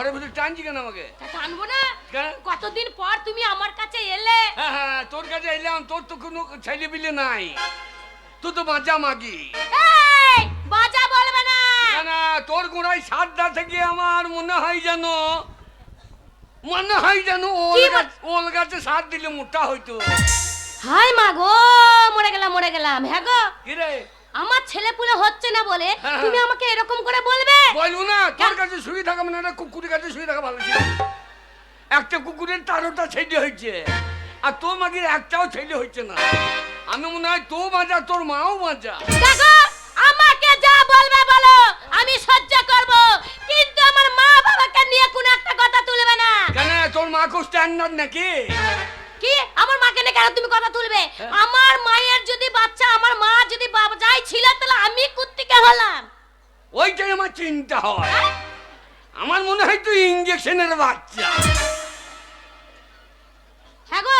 ঘরের ভিতরে টানছি কেন আমাকে? টানবো না। কতদিন পর তুমি আমার কাছে এলে? হ্যাঁ হ্যাঁ তোর কাছে এলাম তোর তো কোনো ছেলে বিলে নাই। তুই তো বাঁচা মাগি। বাজা বলবে না। না তোর গোড়ায় সাতটা থেকে আমার মনে হয় যেন মনে হয় যেন ওল গাছে সাত দিলে মোটা হইতো। হাই মা গো মরে গেলাম মরে গেলাম। হ্যাঁ গো। কি রে? আমার ছেলে পুলে হচ্ছে না বলে হ্যাঁ। তুমি আমাকে এরকম করে বলবে? বলব না তোর কাছে শুয়ে থাকা মানে একটা কুকুরের কাছে শুয়ে থাকা ভালো ছিল। একটা কুকুরের তারোটা ছেলে হয়েছে আর তোর মাগির একটাও ছেলে হচ্ছে না। আমি মনে হয় তো বাঁচা তোর মাও বাঁচা দেখো আমাকে যা বলবে বলো আমি সহ্য করব। কিন্তু আমার মা বাবাকে নিয়ে কোনো একটা কথা তুলবে না। কেন তোর মা খুব স্ট্যান্ডার্ড নাকি? কি? আমার মাকে নিয়ে কেন তুমি কথা তুলবে? হ্যাঁ। আমার মায়ের যদি বাচ্চা আমার মা যদি বাবা যাই ছিল তাহলে আমি কুত্তিকে হলাম। ওইটাই আমার চিন্তা হয়। আমার মনে হয় তুই ইঞ্জেকশনের বাচ্চা। হ্যাঁ গো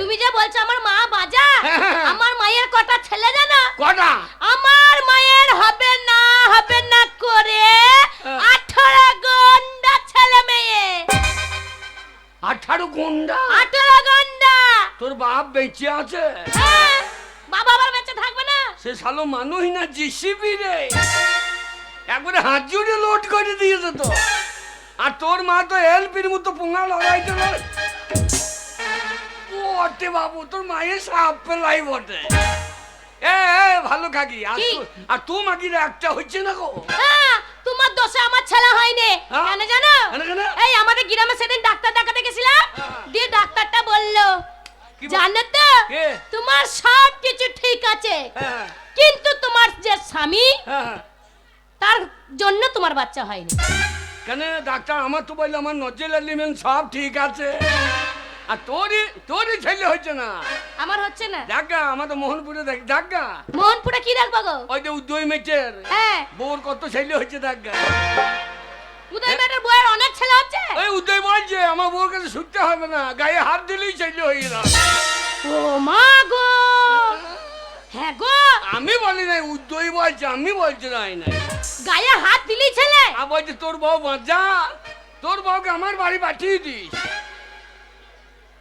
তুমি যে বলছো আমার মা বাজা হ্যাঁ, হ্যাঁ। আমার মায়ের কটা ছেলে জানো? কটা? আমার মায়ের হবে না হবে না করে। আঠারো গন্ডা ছেলে মেয়ে। আঠারো গুন্ডা। আঠারো গন্ডা। তোর বাপ বেঁচে আছে। হ্যাঁ, বাবা আবার বেঁচে থাকবে না। সে শালো মানুষ না জিসিবি রে। একবারে হাত জুড়ে লোড করে দিয়েছে তো। আর তোর মা তো এলপির মতো পোঙা লড়াইতে বটে বাবু তোর মায়ের সাপ পেলাই বটে। এ ভালো কাকি আর কি? তু- আর তুই মাগির একটা হচ্ছে না গো। হ্যাঁ, তোমার দোষে আমার ছেলে হয়নি। হ্যাঁ? কেন জানো? এই আমাদের গ্রামে সেদিন ডাক্তার দেখাতে গেছিলাম। হ্যাঁ। দিয়ে ডাক্তারটা বলল জানো তো তোমার সব কিছু ঠিক আছে। হ্যাঁ কিন্তু তোমার যে স্বামী হ্যাঁ তার জন্য তোমার বাচ্চা হয়নি। কেন? ডাক্তার আমার তো বলল আমার নজরুল এলিমেন্ট সব ঠিক আছে। আর তোরই তোরই ছেলে হচ্ছে না। আমার হচ্ছে না। দেখা আমাদের মোহনপুরে দেখ দেখা মোহনপুরে কি রাখব গো ওই যে উদ্যোগ মেচের। হ্যাঁ। বোর কত ছেলে হচ্ছে দেখা উদয় ম্যাডার বইয়ের অনেক ছেলে হচ্ছে। ওই উদয় বলছে আমার বোর কাছে শুনতে হবে না গায়ে হাত দিলেই ছেলে হয়ে গেল ও মা গো! হ্যাঁ গো! আমি বলি নাই উদ্যোগ বলছে আমি বলছি নাই নাই। গায়ে হাত দিলি ছেলে? আর বলছে তোর বউ বাঁচা তোর বউকে আমার বাড়ি পাঠিয়ে দিস।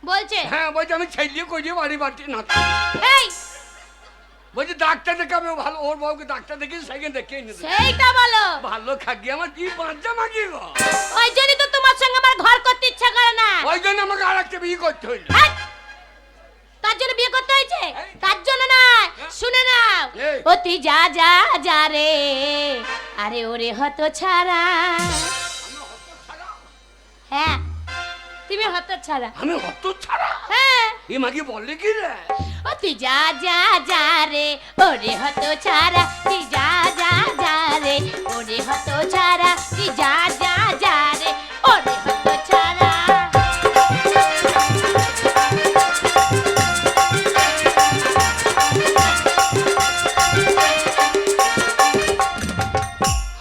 বলছে। হ্যাঁ বলছে আমি ছেলে করিয়ে বাড়ি পাঠিয়ে না এই! বলছে ডাক্তার দেখাবে ভালো ওর বউকে ডাক্তার দেখে সেকেন্ড দেখে এনে সেইটা বলো। ভালো খাকি আমার কি বাঁচা মাগি গো? ওই জন্যই তো তোমার সঙ্গে আমার ঘর করতে ইচ্ছা করে না। ওই জন্য আমাকে আর একটা বিয়ে করতে হইল। হ্যাঁ? তার জন্য বিয়ে করতে হয়েছে? তার জন্য না শুনে নাও। এই। ও তুই যা যা যা রে। আরে ওরে হত ছাড়া? হ্যাঁ। তুমি হত ছাড়া। আমি অত ছাড়া? হ্যাঁ। এ মাগি বললে কি রে? ও তুই যা যা যা রে ওরে হত ছাড়া তুই যা যা যা রে ওরে হত ছাড়া তুই যা যা যা রে ওরে হত ছাড়া।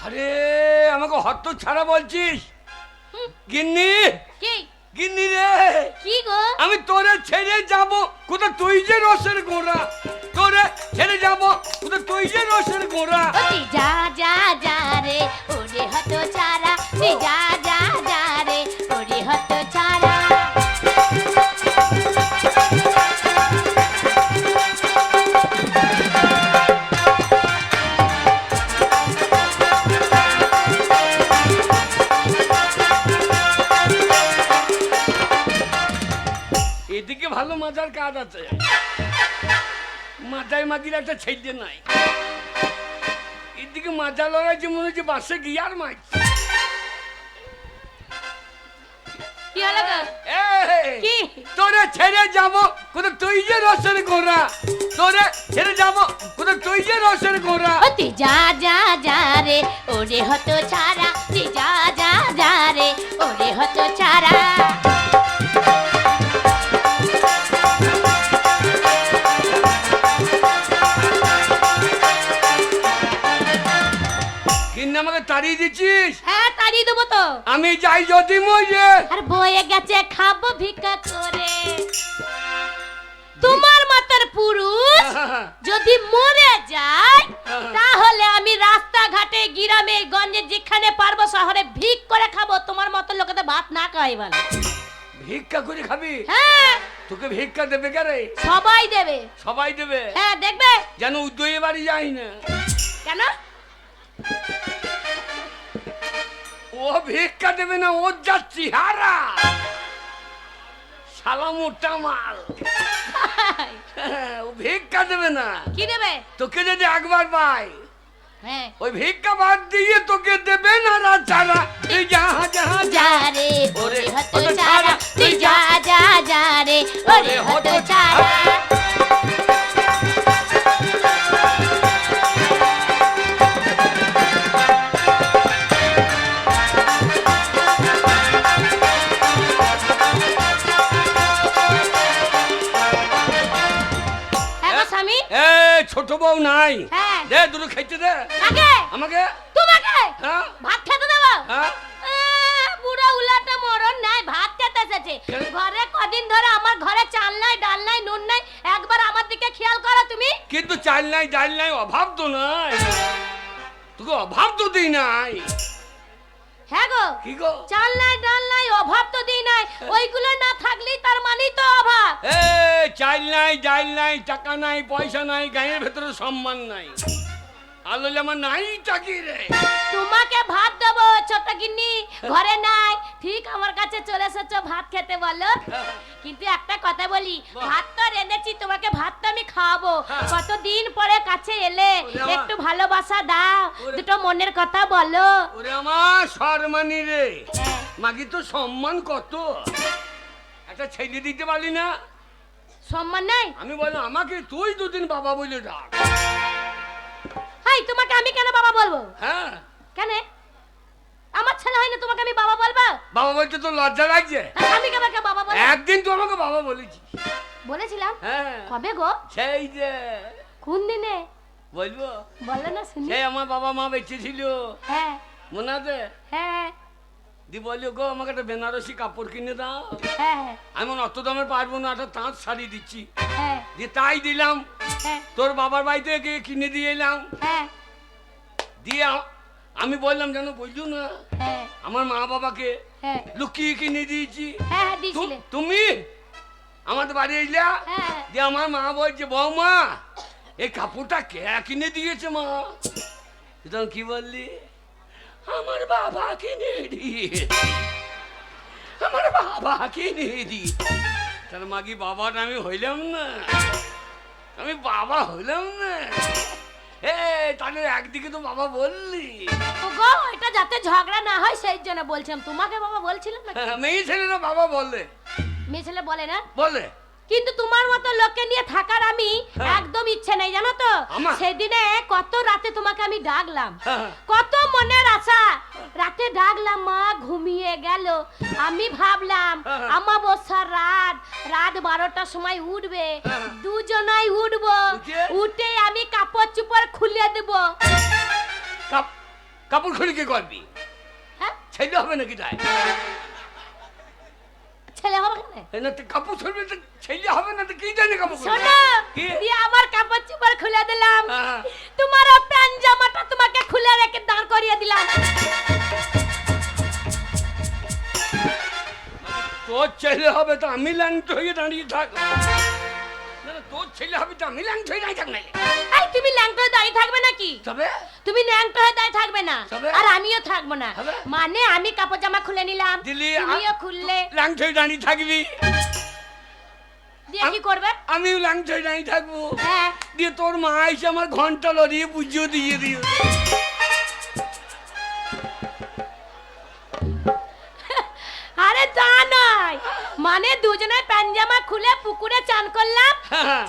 আরে আমাকে হত ছাড়া বলছিস? গিন্নি? কি? গিন্নি রে। কি গো? আমি তোরে ছেড়ে যাব। কোথা তুই যে রসের গোড়া? তোরে ছেড়ে যাব। কোথা তুই যে রসের গোড়া? তুই যা যা যা রে ওরে হতো চারা তুই যা যা মজার কাজ আছে। মাথায় মাগির একটা ছেলে নাই। এদিকে মাজা লড়াইছে মনে হচ্ছে বাসে গিয়ার মাছ? তোরে ছেড়ে যাব কোথা তুই যে রসের গোড়া? তোরে ছেড়ে যাব কোথা তুই যে রসের গোড়া? ও তুই যা যা যা রে ওরে হত ছাড়া তুই যা যা যা রে ওরে হত ছাড়া। তাড়িয়ে দিচ্ছিস? হ্যাঁ তাড়িয়ে দেবো তো। আমি যাই যদি মজে আর বয়ে গেছে খাব ভিক্ষা করে। তোমার মতন পুরুষ যদি মরে যায় তাহলে আমি রাস্তাঘাটে গ্রামে গঞ্জে যেখানে পারব শহরে ভিক করে খাব। তোমার মতন ভাত না খাই ভালো ভিক্ষা করে খাবি? হ্যাঁ। তোকে ভিক্ষা দেবে কে রে? সবাই দেবে। সবাই দেবে? হ্যাঁ দেখবে? যেন উদ্যোগে বাড়ি যাই না। কেন? ও ভিক্ষা দেবে না ওর যাচ্ছি হারা। শালা মোটা মাল। ও ভিক্ষা দেবে না। কি দেবে? তোকে যদি একবার পাই হ্যাঁ। ওই ভিক্ষা বাদ দিয়ে তোকে দেবে না রাত তুই যা যা যা রে ওরে হত তুই যা যা যা রে ওরে হত বউ নাই। হ্যাঁ। দে দুটো খাইতে দে। আমাকে? তোমাকে? হ্যাঁ। ভাত খেতে দেবো? হ্যাঁ। বুড়ো উলাটা মরণ নাই ভাত খেতে এসেছে। ঘরে কদিন ধরে আমার ঘরে চাল নাই ডাল নাই নুন নাই একবার আমার দিকে খেয়াল করো তুমি। কিন্তু চাল নাই ডাল নাই অভাব তো নাই। তোকে অভাব তো দিই নাই। হ্যাঁ গো। কি গো? চাল নাই ডাল নাই অভাব তো দিই নাই। ওইগুলো চাল নাই ডাল নাই টাকা নাই পয়সা নাই গায়ের ভেতরে সম্মান নাই। আলো আমার নাই টাকি রে। তোমাকে ভাত দেবো ছোট গিন্নি। ঘরে নাই। ঠিক আমার কাছে চলে এসেছ ভাত খেতে বলো। কিন্তু একটা কথা বলি ভাত তো রেঁধেছি তোমাকে ভাত তো আমি খাওয়াবো। হ্যাঁ। কতদিন পরে কাছে এলে একটু ভালোবাসা দাও। দুটো মনের কথা বলো। ওরে আমার সম্মানি রে। হ্যাঁ। মাগি তো সম্মান কত। একটা ছেলে দিতে পারলি না। সম্মান নাই? আমি বললাম আমাকে তুই দুদিন বাবা বলে ডাক। হাই তোমাকে আমি কেন বাবা বলব? হ্যাঁ। কেন? আমার ছেলে হয় না তোমাকে আমি বাবা বলব? বাবা বলতে তো লজ্জা লাগছে? আমি কেন বাবা বলব। একদিন তো আমাকে বাবা বলেছি বলেছিলাম? হ্যাঁ। কবে গো? সেই যে। কোন দিনে? বলব? বলো না শুনি। সেই আমার বাবা মা বেঁচে ছিল। হ্যাঁ। মনে আছে? হ্যাঁ। দি গো আমাকে একটা বেনারসি কাপড় কিনে দাও। হ্যাঁ হ্যাঁ। আমি বললাম, অত দামে পারব না একটা তাঁত শাড়ি দিচ্ছি। হ্যাঁ। দিয়ে তাই দিলাম। তোর বাবার বাড়িতে গিয়ে কিনে দিয়ে এলাম। দিয়ে আমি বললাম যেন বলছো না আমার মা বাবাকে লুকিয়ে কিনে দিয়েছি। তুমি আমাদের বাড়ি এলা দিয়ে আমার মা বলছে বৌমা এই কাপড়টা কে কিনে দিয়েছে মা? কি বললি? আমার বাবা কিনে দিয়ে আমার বাবা কিনে দি তার মাগি বাবাটা আমি হইলাম না? আমি বাবা হইলাম না? এ তাহলে একদিকে তো বাবা বললি। গো এটা যাতে ঝগড়া না হয় সেই জন্য বলছিলাম। তোমাকে বাবা বলছিলাম না মেয়ে ছেলেরা বাবা বললে মেয়ে ছেলে বলে না? বলে। কিন্তু তোমার মতো লোককে নিয়ে থাকার আমি হ্যাঁ। একদম ইচ্ছে নেই জানো তো? সেদিনে কত রাতে তোমাকে আমি ডাকলাম। হ্যাঁ। কত মনের আশা। রাতে ডাকলাম মা ঘুমিয়ে গেল। আমি ভাবলাম হ্যাঁ। আমাবস্যার রাত রাত বারোটার সময় উঠবে। হ্যাঁ। দুজনাই উঠবো। উঠে? আমি কাপড় চুপড় খুলে দেব। কাপ- কাপড় খুলে কি করবি? হ্যাঁ? ছেলে হবে নাকি তাই? ছেলে হবে কেন? এই না কাপড় খুলবে তো ছেলে হবে না তো কি জানি কাপড় শোনো কি? আমার কাপড় চুপড় খুলে দিলাম। হ্যাঁ। তোমার প্যান্ট জামাটা তোমাকে খুলে রেখে দাঁড় করিয়ে দিলাম। তোর ছেলে হবে তো আমি ল্যাংট হয়ে দাঁড়িয়ে থাক। তোর ছেলে হবে তো আমি ল্যাংট হয়ে দাঁড়িয়ে থাক না তুমি ল্যাংটো হয়ে দাঁড়িয়ে থাকবে নাকি? তবে? তুমি ন্যাংটো হয়ে তাই থাকবে না। আর আমিও থাকব না। মানে আমি কাপড় জামা খুলে নিলাম। তুমিও খুললে। ল্যাংটোই দাঁড়িয়ে থাকবি। দিয়ে কি করবে? আমিও ল্যাংটোই দাঁড়িয়ে থাকব। হ্যাঁ। দিয়ে তোর মা এসে আমার ঘণ্টা লড়িয়ে পুজো দিয়ে দিও মানে দুজনে প্যান্ট জামা খুলে পুকুরে চান করলাম।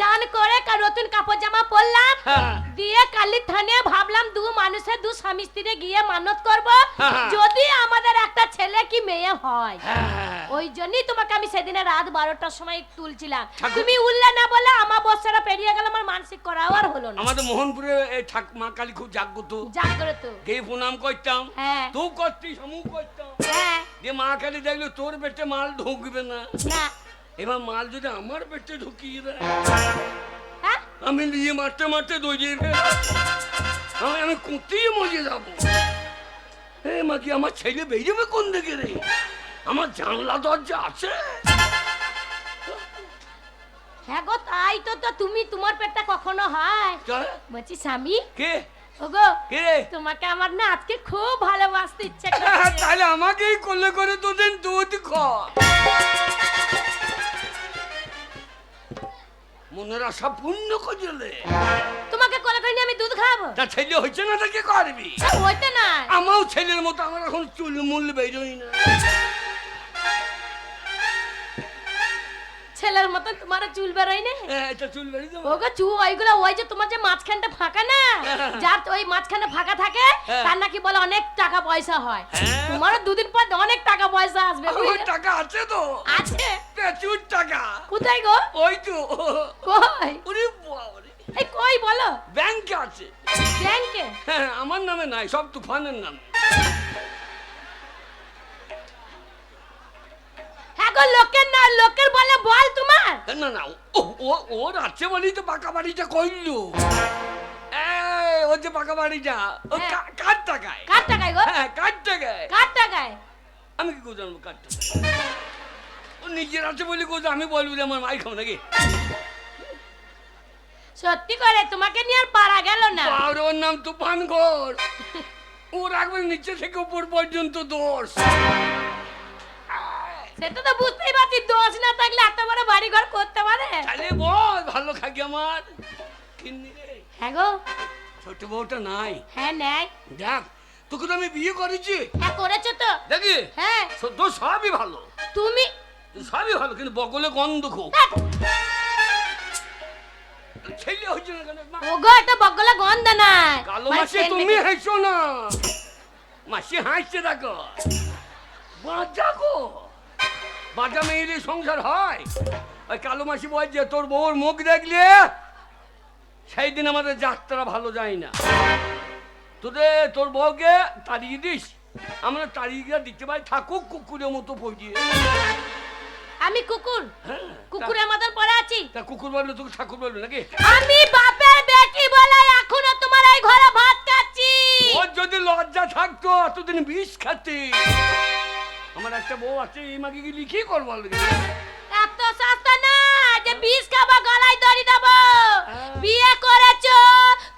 চান করে নতুন কাপড় জামা পরলাম। দিয়ে কালির থানে ভাবলাম দু মানুষের দু স্বামী স্ত্রী গিয়ে মানত করব। যদি আমাদের একটা ছেলে কি মেয়ে হয়? ওই জন্যই তোমাকে আমি সেদিনে রাত বারোটার সময় তুলছিলাম। তুমি উঠলে না বলে আমার বর্ষারা পেরিয়ে গেল আমার মানসিক করাও আর হলো না। আমাদের মোহনপুরে এই ঠাক মা কালী খুব জাগ্রত। জাগ্রত। কে প্রণাম করতাম। হ্যাঁ। তুই করতি সমু করতাম। হ্যাঁ। দিয়ে মা কালী দেখল তোর পেটে মাল ঢুকবে না। না। এবার মাল যদি আমার পেটে ঢুকিয়ে দেয় হ্যাঁ? আমি নিয়ে মারতে মারতে ফেল আমি আমি কুতিয়ে মজে যাব। এ মা কি আমার ছেলে বেরিয়ে কোন দিকে রে? আমার জানলা দরজা আছে। হ্যাঁ গো তাই তো তো তুমি তোমার পেটটা কখনো হয়? বলছি স্বামী। কে? ওগো কে? রে তোমাকে আমার না আজকে খুব ভালোবাসতে ইচ্ছে করছে। তাহলে আমাকেই করলে করে তোদের দুধ খ মনের আশা পূর্ণ করলে। তোমাকে করে করে নিয়ে আমি দুধ খাব তা ছেলে হয়েছে না তা কি করবি? হইতে না। আমাও ছেলের মতো আমার এখন চুল মূল বেরোই না। ছেলের মতন তোমার চুল বেরোয় না? হ্যাঁ, এটা চুল বেরিয়ে ওগো চু ওইগুলো ওই যে তোমার যে মাঝখানটা ফাঁকা না যার ওই মাঝখানটা ফাঁকা থাকে হ্যাঁ। তার নাকি বলে অনেক টাকা পয়সা হয়। হ্যাঁ। তোমারও দুদিন পর অনেক টাকা পয়সা আসবে টাকা আছে তো। আছে। প্রচুর টাকা। কোথায় গো? ওই তো। কই? ওরে বাবারে। এই কই বলো? ব্যাংকে আছে। ব্যাংকে? হ্যাঁ আমার নামে নাই সব তুফানের নামে। হ্যাঁ লোকের না লোকের বলে বল তোমার। না না ও ও আছে বলেই তো পাকা বাড়িটা কইলো ওর যে পাকা বাড়িটা ও হ্যাঁ। কার টাকায়? কার টাকায় গো? হ্যাঁ কার টাকায়? কার টাকায়? আমি কি করে জানব কার টাকায়? ও নিজের আছে বলে কোথাও আমি বলব যে আমার মাই খাও নাকি? সত্যি করে তোমাকে নিয়ে আর পারা গেল না। আর ওর নাম তুফান ঘর ও রাখবে নিচে থেকে উপর পর্যন্ত দোষ। সেটা তো বুঝতেই পারছি দোষ না থাকলে এত বড় বাড়ি ঘর করতে পারে। তাহলে বল ভালো খাকি আমার। হ্যাঁ গো। ছোট বউটা নাই। হ্যাঁ নেয় দেখ তোকে তো আমি বিয়ে করেছি। হ্যাঁ করেছ তো। দেখি। হ্যাঁ। সদ্য সবই ভালো। তুমি সবই ভালো কিন্তু বগলে গন্ধ খুব। ছেলে হচ্ছে না কেন? ওগো এটা বগলা গন্ধ নাই কালো মাসি তুমি মেয়ে- না। মাসি হাসছে দেখো। বাজা গো। বাজা মেয়েদের সংসার হয়। ওই কালো মাসি বলছে তোর বউর মুখ দেখলে সেই দিন আমাদের যাত্রা ভালো যায় না। তোদের তোর বউকে তাড়িয়ে দিস। আমরা তাড়িয়ে দিতে পারি থাকুক কুকুরের মতো পড়িয়ে আমি কুকুর। হ্যাঁ কুকুরের মতন পড়ে আছি। তা কুকুর বলল তোকে ঠাকুর বলল নাকি? আমি বাপের বেটি বলে এখনও তোমার এই ঘরে ভাত খাচ্ছি। ওর যদি লজ্জা থাকতো এতদিন বিষ খাতে। আমার একটা বউ আছে এই মাকে কি লিখি করব এত সস্তা না যে বিষ খাব গলায় দড়ি দেবো। হ্যাঁ। বিয়ে করেছ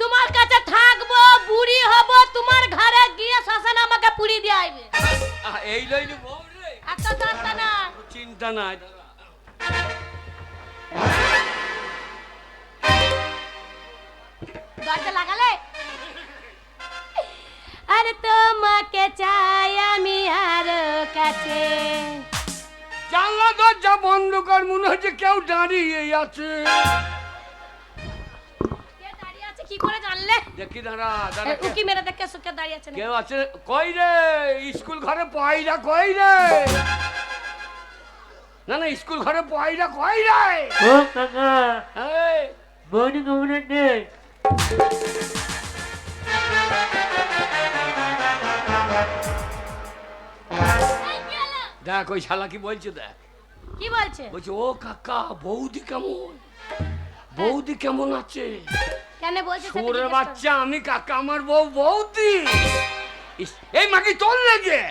তোমার কাছে থাকব বুড়ি হব তোমার ঘরে গিয়ে শ্মশান আমাকে পুড়ি দিয়ে আইবে। এই লইলি বউ রে। এত সস্তা না। চিন্তা নাই দরজা লাগালে? আরে তোমাকে চাই আমি আর কাছে। জানলা দরজা বন্ধ কর মনে হচ্ছে কেউ দাঁড়িয়ে আছে। কে করে জানলে? দেখি দাঁড়া দাঁড়া উকি মেরে দেখে সুখে দাঁড়িয়ে আছে কেউ আছে? কই রে? স্কুল ঘরে পয়রা কই রে? না না স্কুল ঘরে পয়রা কই রে ও কাকা। এই, কেমন আছে? দেখ ওই শালা কি বলছে দেখ। কি বলছে? বলছে ও কাকা বৌদি কেমন? বৌদি কেমন আছে? কেন বলছে সুরের বাচ্চা আমি কাকা আমার বউ বৌদি। এই মাকি তোর লেগে?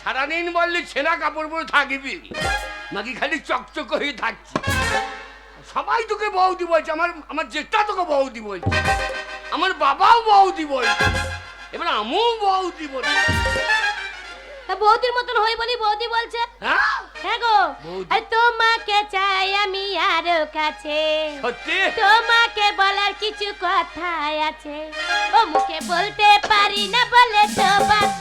সারাদিন বললি ছেঁড়া কাপড় পরে থাকবি। মাকি খালি চকচক হয়ে থাকছি? সবাই তোকে বৌদি বলছে আমার আমার জেঠা তোকে বৌদি বলছে আমার বাবাও বৌদি বলছে এবার আমিও বৌদি বলছি। তা বৌদির মতন হই বলি বৌদি বলছে? হ্যাঁ? হ্যাঁ গো। আরে তোমাকে চাই আমি আর কাছে। সত্যি? তোমাকে বলার কিছু কথা আছে। ও মুখে বলতে পারি না বলে তো বাত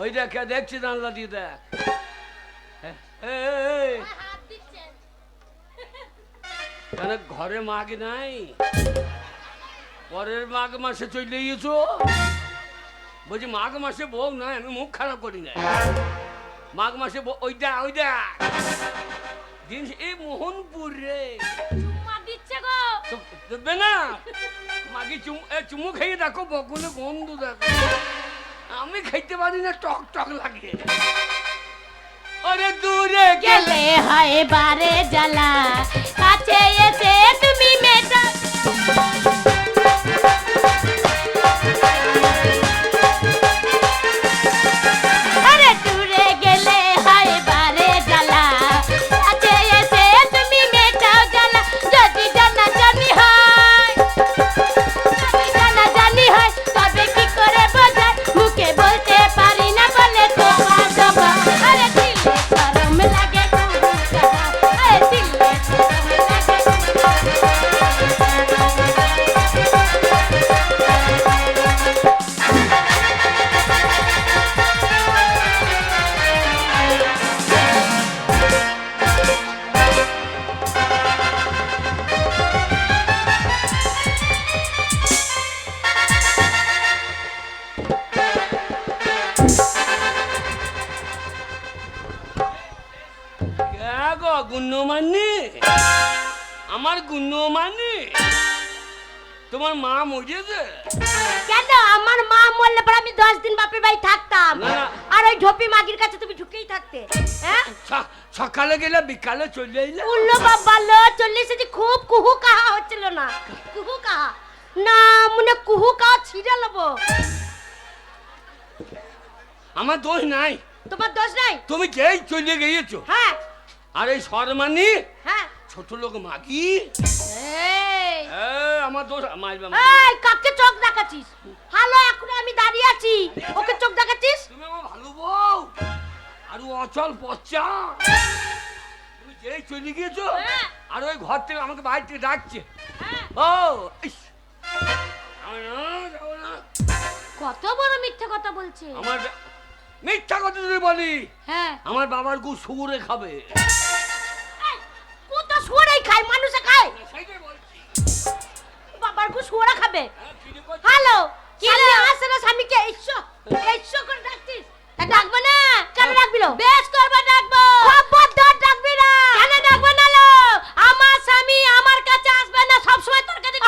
কে দেখছি জানলা দিয়ে দেখ। দিচ্ছে কেন ঘরে মাগ নাই? পরের মাঘ মাসে চলে গিয়েছো বলছি মাঘ মাসে বউ নাই আমি মুখ খারাপ করি না মাঘ মাসে বউ- ওই দেখ ওই দেখ। দিন এই মোহনপুর। রে দেবে না? মাগি চুম এ, চুমু খেয়ে দেখো বকুলে গন্ধ দেখো। আমি খাইতে পারি না টক টক লাগে। আরে দূরে গেলে গেলে হয় বারে জ্বালা কাছে এসে তুমি মেটা। তোমার মা মরিয়েছে? কেন? আমার মা মরলে পর আমি দশ দিন বাপের বাড়ি থাকতাম। আর ওই ঢোপি মাগির কাছে তুমি ঢুকেই থাকতে হ্যাঁ? সকালে গেলে বিকালে চলে এলে উল্লো বাবা লো চল্লিশ যে খুব কুহু কাহা হচ্ছিল না। কুহু কাহা? না মনে কুহু কাহা ছিঁড়ে লবো। আমার দোষ নাই। তোমার দোষ নাই? তুমি যেই চলে গিয়েছো? হ্যাঁ। আর এই শর্মানি হ্যাঁ। ছোট লোক মাগি? এই। আমার দোষ মারবে এই কাকে চোখ দেখাচ্ছিস? হ্যালো এখন আমি দাঁড়িয়ে আছি। ওকে চোখ দেখাচ্ছিস? তুমি আমার ভালো বউ। আর ও অচল পচা। তুমি যেই চলে গিয়েছো হ্যাঁ। আর ওই ঘর থেকে আমাকে বাইরে থেকে ডাকছে। হ্যাঁ। ও ইস, না, যাব না। কত বড় মিথ্যে কথা বলছে। আমার মিথ্যা কথা যদি বলি হ্যাঁ। আমার বাবার গু সুরে খাবে। শুয়ারাই খায় মানুষে খায়। বাবার কু শুয়ারা খাবে। হ্যাঁ, কি রে আসে না স্বামীকে? এসো এসো করে ডাকছিস ডাকবো না? কেন ডাকবি লো বেশ করব ডাকবো। খবরদার ডাকবি না। কেন ডাকবো না লো? আমার স্বামী আমার কাছে আসবে না সব সময় তোর কাছে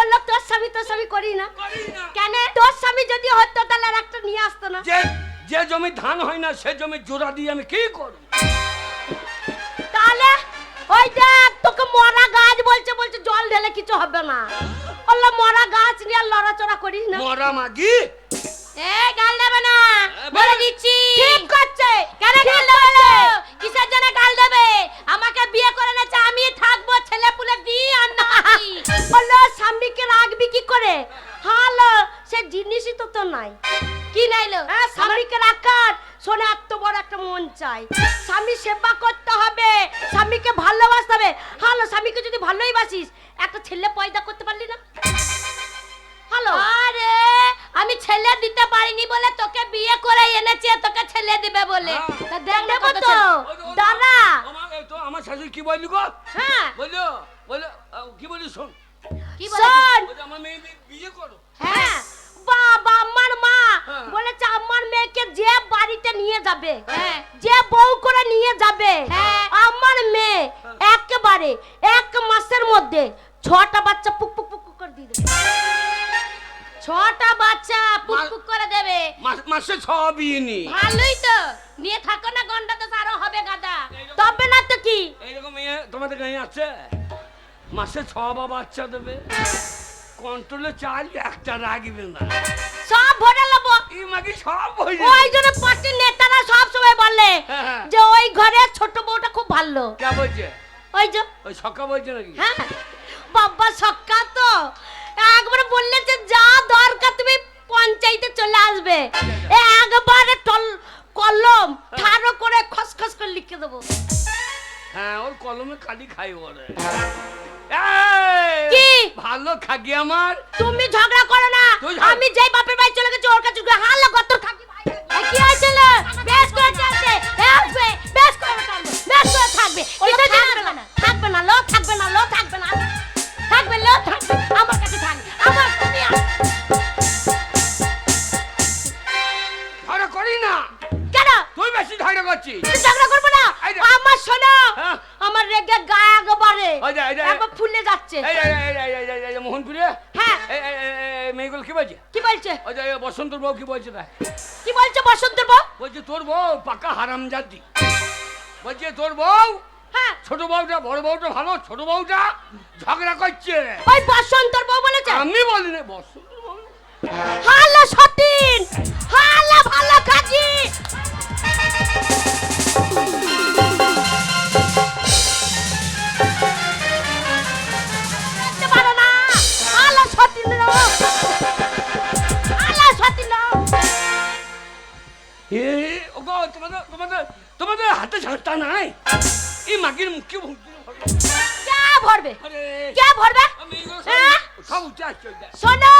ওলো তোর স্বামী তোর স্বামী করি না। করি না। কেন? তোর স্বামী যদি হতো তাহলে আর একটা নিয়ে আসতো না। যে যে জমি ধান হয় না সে জমি জোড়া দিয়ে আমি কি করব? তাহলে ওই দেখ তোকে মরা গাছ বলছে বলছে জল ঢেলে কিছু হবে না। ওলো মরা গাছ নিয়ে আর লড়াচড়া করিস না। মরা মাগি? এ গাল দেবে না। বলে। দিচ্ছি। ঠিক করছে। কেন গাল দেবে? কিসের জন্য গাল দেবে? আমাকে বিয়ে করে নেছে আমি থাকব ছেলে পুলে দিয়ে আর না বলল স্বামীকে রাখবি কি করে? হালো সে জিনিসই তো তো নাই। কি নাইলো হ্যাঁ স্বামীকে রাখার। শোনে এত বড় একটা মন চাই। স্বামী সেবা করতে হবে স্বামীকে ভালোবাসতে হবে। হালো স্বামীকে যদি ভালোই বাসিস একটা ছেলে পয়দা করতে পারলি না? হ্যালো আরে আমি ছেলে দিতে পারিনি বলে তোকে বিয়ে করে এনেছি তোকে ছেলে দিবে বলে। হ্যাঁ। দেখ দেবো তো। দাদা। আমার এই তো আমার শাশুড়ি কি বললি গো? হ্যাঁ। বলল বলল কি বলি শোন। কি শোন আমার মেয়ে বিয়ে করো। হ্যাঁ। বাবা আমার মা হ্যাঁ। বলেছে আমার মেয়েকে যে বাড়িতে নিয়ে যাবে যে বউ করে নিয়ে যাবে আমার মেয়ে একেবারে এক মাসের মধ্যে ছটা বাচ্চা পুক পুক পুক করে দিয়ে দেবে। ছটা বাচ্চা পুক পুক করে দেবে। মাসে ছ বিয়ে নি ভালোই তো। নিয়ে থাকো না গন্ডা তো আরও হবে গাদা। তবে না তো কি? এইরকম তোমাদের গাঁয়ে আছে? মাসে ছ বা বাচ্চা দেবে। কন্ট্রোলে চাল একটা রাখবে না। সব ভরে লবো এই মাগি সব হয়ে ওই জন্য পার্টির নেতারা সব সময় বলে হ্যাঁ। যে ওই ঘরে ছোট বউটা খুব ভালো। কে বলছে। ওই যে ওই সকা বলছে নাকি? হ্যাঁ। বাবা সক্কা তো। একবার বললে যে যা দরকার তুমি পঞ্চায়েতে চলে আসবে। একবার টল কলম ঠাড়ো করে খসখস করে লিখে দেবো। হ্যাঁ ওর কলমে খালি খাই ওরে। কি? ভালো খাগি আমার। তুমি ঝগড়া করো না। আমি যেই বাপের বাড়ি চলে গেছি ওর কাছে হাল কত খাগি ভাই কি হয়েছিল বেশ করে চলছে বেশ বেশ করে থাকবে বেশ করে থাকবে। কিছু থাকবে না। পাকা হারাম জাতি বলছে তোর বউ? হ্যাঁ। ছোট বউটা বড় বউটা ভালো ছোট বউটা ঝগড়া করছে। ওই বসন্তর বউ বলেছে? আমি বলিনি বসন্তর বউ। হালা সতীন! তোমাদের তোমাদের তোমাদের হাতে ঝাঁটা নাই। এই মাগির মুখে কে ভরবে কে ভরবে। হ্যাঁ? শোনো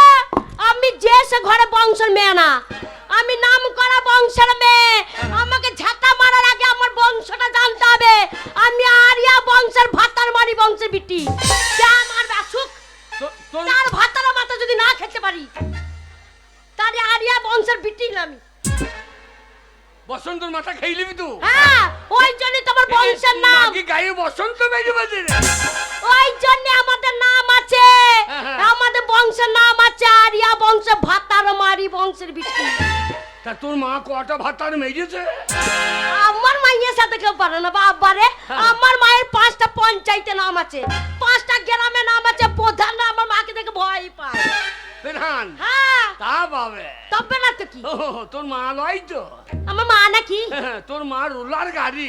আমি যে সে ঘরে বংশের মেয়ে না আমি নাম করা বংশের মেয়ে। আমাকে ঝাঁটা মারার আগে আমার বংশটা জানতে হবে। আমি আরিয়া বংশের ভাতার মারি বংশের বিটি। যা আমার বাসুক। তার ভাতার মাথা যদি না খেতে পারি তাহলে আরিয়া বংশের বিটি না আমি। বসন্তর মাথা খেয়ে নিবি হ্যাঁ ওই জন্য তোমার বংশের নাম। মাগি গায়ে বসন্ত বেজে বাজে ওই জন্য আমাদের নাম আছে। হ্যাঁ, হ্যাঁ। আমাদের বংশের নাম আছে আরিয়া বংশের ভাতার মারি বংশের বিটি তা তোর মা কটা ভাতার মেজেছে আমার মাইয়ের সাথে কেউ পারে না বাবারে। হ্যাঁ। আমার মায়ের পাঁচটা পঞ্চায়েতে নাম আছে। পাঁচটা ও, তোর মা লয় তো। আমার মা নাকি? তোর মা রোলার গাড়ি।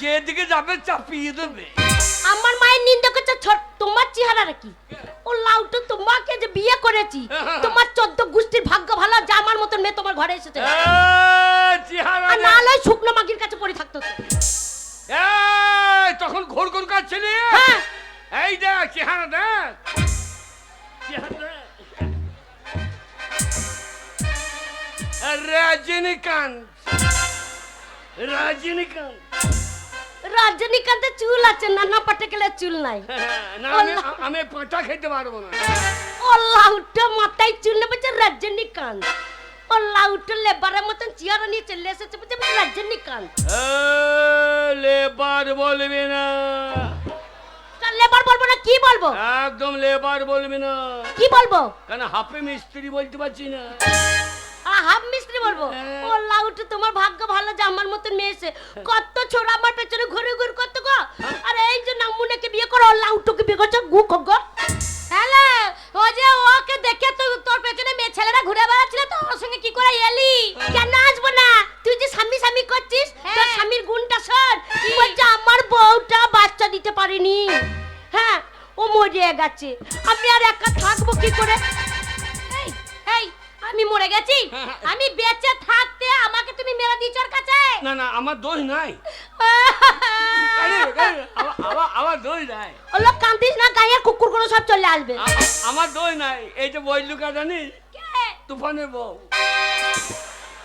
যেদিকে যাবে চাপিয়ে দেবে। আমার মায়ের নিন্দা করছে ছোট তোমার চেহারা কি ও লাউট তোমাকে যে বিয়ে করেছি। তোমার চোদ্দ গোষ্ঠীর ভাগ্য ভালো যে আমার মতন মেয়ে তোমার ঘরে এসেছে। আর না। লয় শুকনো মাগির কাছে পড়ে থাকতো। তখন ঘোর ঘোর কাচ্ছিলি হ্যাঁ। এই দেখ চেহারা দেখ। চেহারা দেখ। রজনীকান্ত রজনীকান্ত রজনীকান্তের চুল আছে নানা পাটেকেলের চুল নাই। না আমি আমি পাঁচা খেতে পারব না। ও লাউটা মাথায় চুল নেবে যে রজনীকান্ত ও লাউটা লেবারের মতন চেয়ার নিয়ে চলে এসেছে বলছে আমি রজনীকান্ত এ, লেবার বলবি না। তা লেবার বলব না কি বলব? একদম লেবার বলবি না। কি বলব? কেন হাফে মিস্ত্রি বলতে পারছি না। হাফ মিস্ত্রি বলব। হ্যাঁ। ও লাউটা তোমার ভাগ্য ভালো যে আমার মতন মেয়ে এসে। কত ছোড়া আমার পেছনে ঘুরে ঘুরে কত গো। আরে এই যে নামুনাকে বিয়ে করো লাউটুকে বিয়ে করছ গু গো। হ্যালো ও যে ওকে দেখে তুই তোর পেছনে মেয়ে ছেলেরা ঘুরে বেড়াচ্ছিল তো ওর সঙ্গে কি করে এলি? কেন আসব না? তুই যে স্বামী স্বামী করছিস তোর স্বামীর গুণটা শোন। বলছে আমার বউটা বাচ্চা দিতে পারেনি। হ্যাঁ ও মরে গেছে। আমি আর একা থাকব কি করে? আমি মরে গেছি। আমি বেঁচে থাকতে আমাকে তুমি মেরে দিয়েছ ওর কাছে। না না আমার দোষ নাই। আমার- দোষ নাই। ওলো কান্দিস না গায়ের কুকুরগুলো সব চলে আসবে। আমার দোষ নাই। এই যে বৈলুকা জানিস? কে? তুফানের বউ।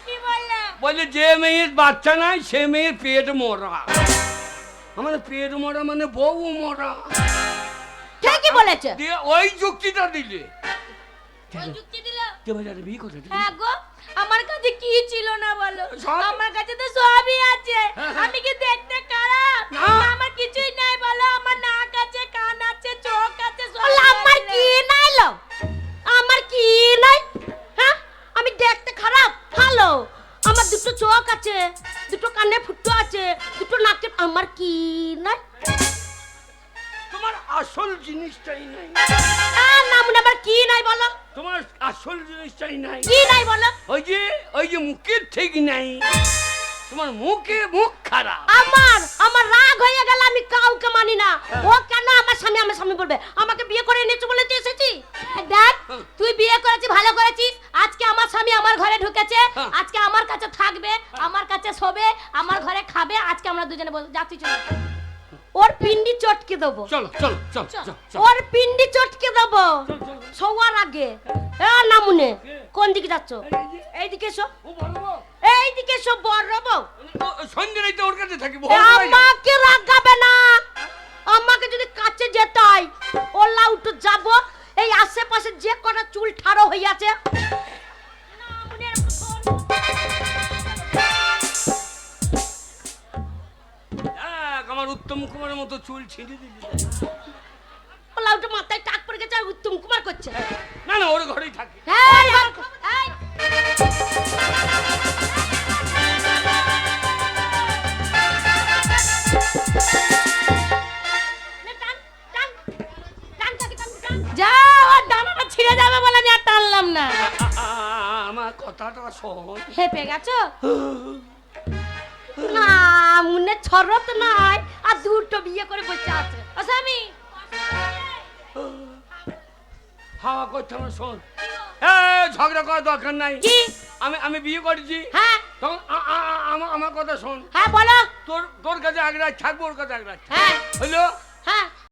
কি বললে? বলে যে মেয়ের বাচ্চা নাই সে মেয়ের পেট মরা। আমাদের পেট মরা মানে বউ মরা। ঠিকই বলেছে। দিয়ে ওই যুক্তিটা দিলে। ওই যুক্তি বিয়ে হ্যাঁ গো আমার কাছে কি ছিল না বলো? সব- আমার কাছে তো সবই আছে। আমি কি দেখতে খারাপ? আমার কিছুই নাই বলো। আমার নাক আছে কান আছে চোখ আছে সব আমার কি নাই লো? আমার কি নাই? হ্যাঁ? আমি দেখতে খারাপ ভালো। আমার দুটো চোখ আছে দুটো কানে ফুটো আছে দুটো নাকে আমার কি নাই? তোমার আসল জিনিসটাই নাই। নাম আমার কি নাই বলো? তোমার আসল জিনিসটাই নাই। কি নাই বলো? ওই যে ওই যে মুখের ঠিক নাই। তোমার মুখে মুখ খারাপ। আমার আমার রাগ হয়ে গেল আমি কাউকে মানি না। ও কেন আমার স্বামী আমার স্বামী বলবে? আমাকে বিয়ে করে এনেছো বলে তুই এসেছি? দেখ তুই বিয়ে করেছিস ভালো করেছিস। আজকে আমার স্বামী আমার ঘরে ঢুকেছে। হ্যাঁ। আজকে আমার কাছে থাকবে আমার কাছে শোবে আমার ঘরে খাবে। আজকে আমরা দুজনে যাচ্ছি চল। ওর পিন্ডি চটকে দেবো। চলো চলো চলো ওর পিন্ডি চটকে দেবো। শোয়ার আগে। এ নামুনে কোন দিকে যাচ্ছ? এইদিকে এসো। এইদিকে সব বড় বউ। সন্ধ্যে ওর কাছে থাকি আমাকে রাগাবে না। আমাকে যদি কাছে যেতে হয় ওলা উঠে যাব। এই আশেপাশে যে কটা চুল ঠাড়ো হয়ে উত্তম কুমারের মতো চুল ছিঁড়ে দিবি ওলা উঠে মাথায় টাক পড়ে গেছে আর উত্তম কুমার করছে। না না ওর ঘরেই থাকি। যা ওর ডানাটা ছিঁড়ে যাবে বলে আমি আর টানলাম না। আমার কথাটা শোন। হেপে গেছো? না মনে ছরত নাই আর দুটো বিয়ে করে বসে আছে। আসামি! হাওয়া করছে আমার শোন। ঝগড়া করার দরকার নাই। আমি আমি বিয়ে করেছি। হ্যাঁ। তখন আমার কথা শোন। হ্যাঁ বলো। তোর তোর কাছে আগ্রাহ থাকব ওর কাছে আগ্রাহ হ্যাঁ। হইল? হ্যাঁ।